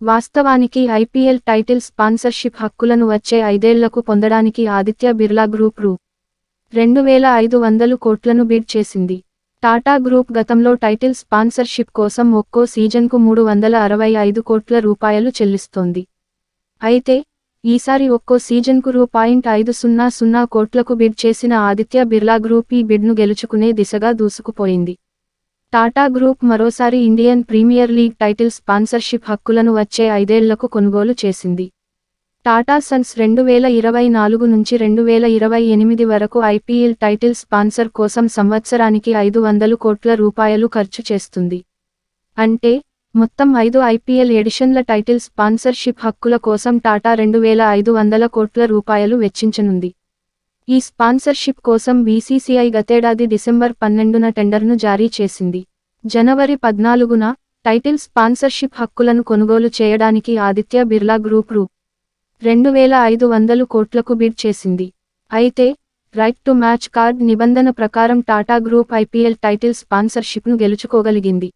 వాస్తవానికి IPL title sponsorship హక్కులను వచ్చే ఐదేళ్ళకు పొందడానికి ఆదిత్య బిర్లా గ్రూప్ రూ. రెండు వేల ఐదు వందలు కోట్లను బిడ్ చేసింది. టాటా గ్రూప్ గతంలో టైటిల్ స్పాన్సర్షిప్ కోసం ఒక్కో సీజన్కు మూడు వందల అరవై ఐదు కోట్ల రూపాయలు చెల్లిస్తోంది. అయితే ఈసారి ఒక్కో సీజన్కు రూ. పాయింట్ ఐదు సున్నా సున్నా కోట్లకు బిడ్ చేసిన ఆదిత్య బిర్లా గ్రూప్ ఈ బిడ్ను గెలుచుకునే దిశగా దూసుకుపోయింది. టాటా గ్రూప్ మరోసారి Indian premier league title sponsorship హక్కులను వచ్చే ఐదేళ్ళకు కొనుగోలు చేసింది. టాటా సన్స్ రెండు వేల ఇరవై నాలుగు నుంచి రెండు వేల ఇరవై ఎనిమిది వరకు ఐపీఎల్ టైటిల్ స్పాన్సర్ కోసం సంవత్సరానికి ఐదు వందలు కోట్ల రూపాయలు ఖర్చు చేస్తుంది. అంటే మొత్తం ఐదు ఐపీఎల్ ఎడిషన్ల టైటిల్ స్పాన్సర్షిప్ హక్కుల కోసం టాటా రెండు వేల ఐదు వందల కోట్ల రూపాయలు వెచ్చించనుంది. ఈ స్పాన్సర్షిప్ కోసం బీసీసీఐ గతేడాది డిసెంబర్ పన్నెండున టెండర్ను జారీ చేసింది. జనవరి పద్నాలుగున టైటిల్ స్పాన్సర్షిప్ హక్కులను కొనుగోలు చేయడానికి ఆదిత్య బిర్లా గ్రూప్ రూ. రెండు వేల ఐదు వందలు కోట్లకు బిడ్ చేసింది. అయితే రైట్ టు మ్యాచ్ కార్డ్ నిబంధన ప్రకారం టాటా గ్రూప్ ఐపీఎల్ టైటిల్ స్పాన్సర్షిప్ను గెలుచుకోగలిగింది.